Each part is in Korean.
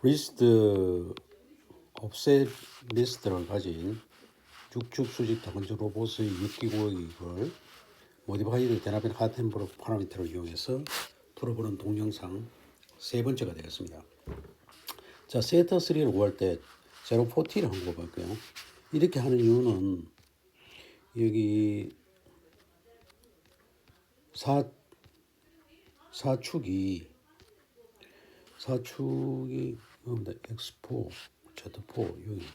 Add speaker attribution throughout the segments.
Speaker 1: 리스트 옵셋 리스트를 가진 쭉쭉 수집 다문제 로봇의 6기구역을 모디파이드 대나빈 하텐브로 파라미터를 이용해서 풀어보는 동영상 세 번째가 되겠습니다. 자, 세터 3를 구할 때 제로 40를 한거 볼게요. 이렇게 하는 이유는 여기 사 사축이 사축이 뭡니다. X4, Z4 여기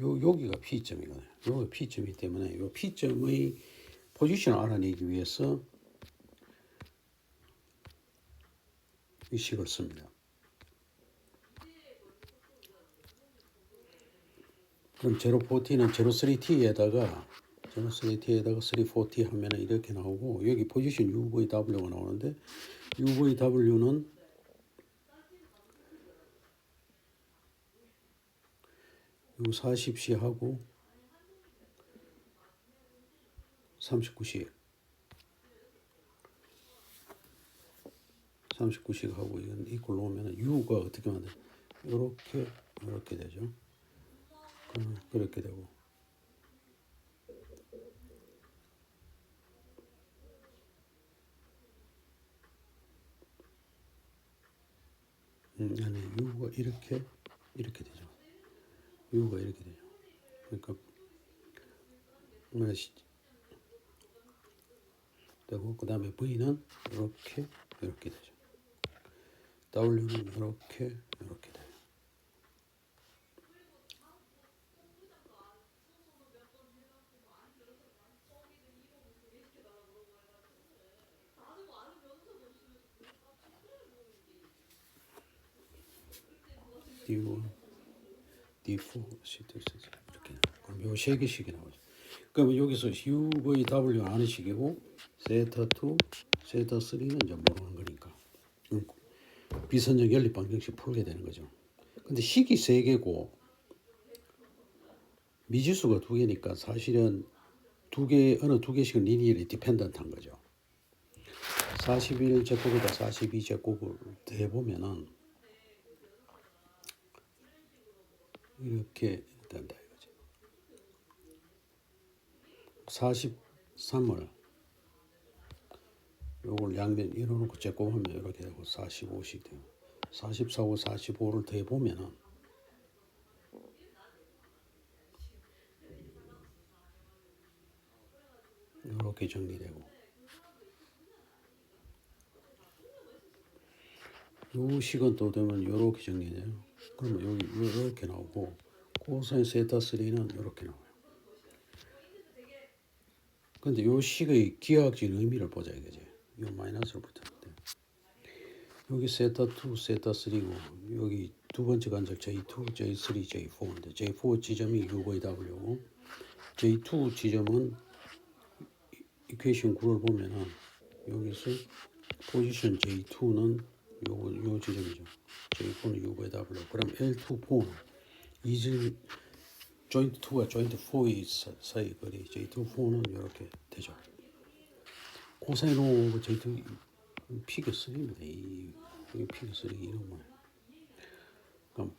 Speaker 1: 요 여기가 P점이거든요. 여기가 P점이기 때문에 요 P점의 포지션을 알아내기 위해서 이 식을 씁니다. 그럼 제로 40는 제로 3T에다가 제로 3T에다가 340 하면은 이렇게 나오고 여기 포지션 UVW가 나오는데 UVW는 요 40시 하고 39시 39시 하고 이꼴 놓으면 U가 어떻게 만돼? 이렇게 이렇게 되죠. 그렇게 되고 음, 아니 U가 이렇게 이렇게 되죠. U가 이렇게 되죠. 그러니까 뭐시 되고 그 다음에 V는 이렇게 이렇게 되죠. W는 이렇게 이렇게 돼요. D1, D4, C2, C3 이렇게 그럼 요 세 개씩이 나오죠. 그러면 여기서 UVW 아는 식이고 세타 2, 세타 3는 이제 모르는 거니까 음, 비선적 연립 방정식 풀게 되는 거죠. 근데 식이 세 개고 미지수가 두 개니까 사실은 두 개 어느 두 개씩은 리니어리 디펜던트한 거죠. 41 제곱에다 42 제곱을 대 보면은 이렇게 된다 이거지. 43을 요걸 양면 이뤄놓고 제곱하면 이렇게 되고 45씩 되고 44하고 45를 더해 보면은 이렇게 정리되고 요 식은 또 되면 이렇게 정리돼요. 그러면 여기 이렇게 나오고 코사인 세타 3는 이렇게 나와요. 근데 요 식의 기하학적 의미를 보자 이거지. 요 마이너스를 붙였는데 여기 세타 2, 세타 3고 여기 두 번째 관절 J2, J3, J4인데 J4 지점이 UVW고 J2 지점은 이퀘이션 9를 보면은 여기서 포지션 J2는 요거 요 지점이죠. J4는 UVW. 그럼 L2, 4는 이질 조인트 2와 조인트 4의 사이 거리 J2, 4는 이렇게 되죠. 코사인 오브 J2 피겨 3입니다. 이, 이 피겨 3 이름은. 그럼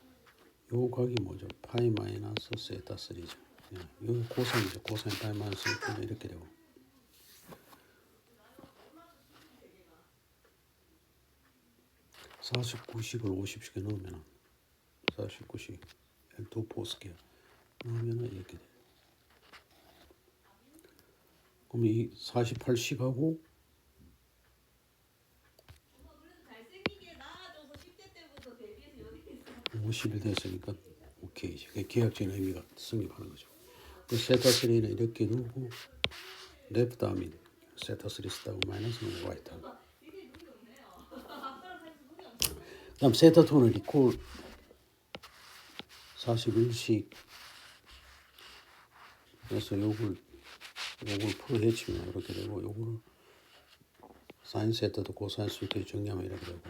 Speaker 1: 요 각이 뭐죠? 파이 마이너스 세타 3죠. 예, 여기 코사인이죠. 코사인 파이 마이너스 1 이렇게 되고. 사십구식을 오십식에 넣으면 사십구식 L2 포스케어 넣으면 이렇게 돼. 그럼 이 48식하고
Speaker 2: 잘생기게 낳아줘서 10대 때부터 데뷔해서 연예인 있어.
Speaker 1: 50이 됐으니까 오케이. 그게 계약적인 의미가 성립하는 거죠. 그 세타3는 이렇게 누르고 레프트 아민 세타3 쓰다고 마이너스는 라이트 세타2는 리콜 41식 그래서 요걸 요걸 풀어 헤치면 이렇게 되고 요거를 사인 세타도 고사인 수도 정리하면 이렇게 되고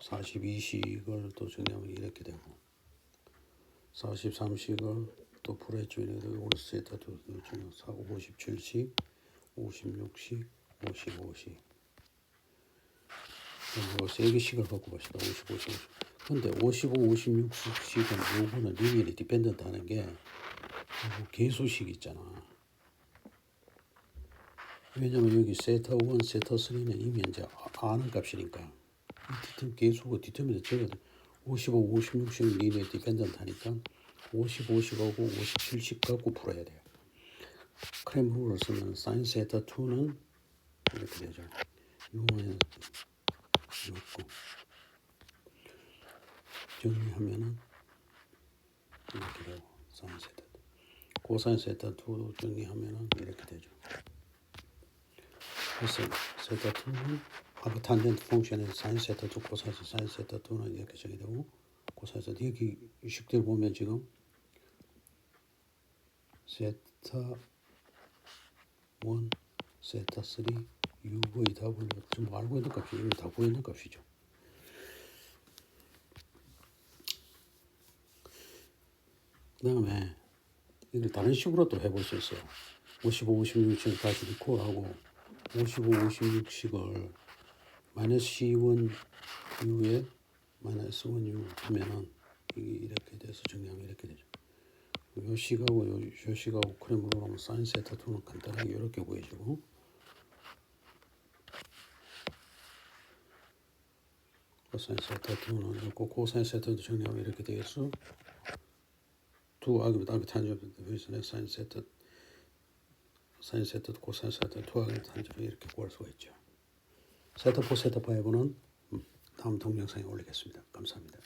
Speaker 1: 42식을 또 정리하면 이렇게 되고 43식을 또 풀어 헤치면 이렇게 되고 세타도 정리 57식 56식 55식 뭐 세개씩을 갖고 봅시다. 55, 55. 근데 55, 56식은 요거는 리니얼이 디펜던트 하는 게 요거 개수식 있잖아. 왜냐면 여기 세타 1, 세타 3는 이미 이제 아- 아는 값이니까 이 디터 개수가 디터미는 적어도 55, 56식 리니얼 디펜던트 하니까 55식하고 57식 갖고 풀어야 돼요. 크렘 룰을 쓰면 사인 세타 2는 이렇게 되죠. 요거는 이렇고 정리하면은 이렇게 되고 사인 세타 코사인 세타 2도 정리하면은 이렇게 되죠. 그래서 세타 2는 아까 탄젠트 펑션의 사인 세타 2 코사인 사인 세타 2는 이렇게 정의되고 코사인 세타 여기 식들 보면 지금 세타 1, 세타 3, UV, W 지금 알고 있는 값이 이미 다 있는 값이죠. 그 다음에 이걸 다른 식으로 또 해볼 수 있어요. 55, 56씩 다시 리콜하고 55, 56씩을 마이너스 C1 U에 마이너스 1 U 하면은 이게 이렇게 돼서 정리하면 이렇게 되죠. 요 식하고 요, 요 식하고 크림으로 하면 사인 세타 2는 간단하게 이렇게 구해주고 코사인 세타 2는 있고 코사인 세타도 정리하면 이렇게 되겠어. 2 아기면 아기 탄젠트 회선의 사인 세타 사인 세타 코사인 세타 2 아기 탄젠트 이렇게 구할 수가 있죠. 세타 4 세타 5는 다음 동영상에 올리겠습니다. 감사합니다.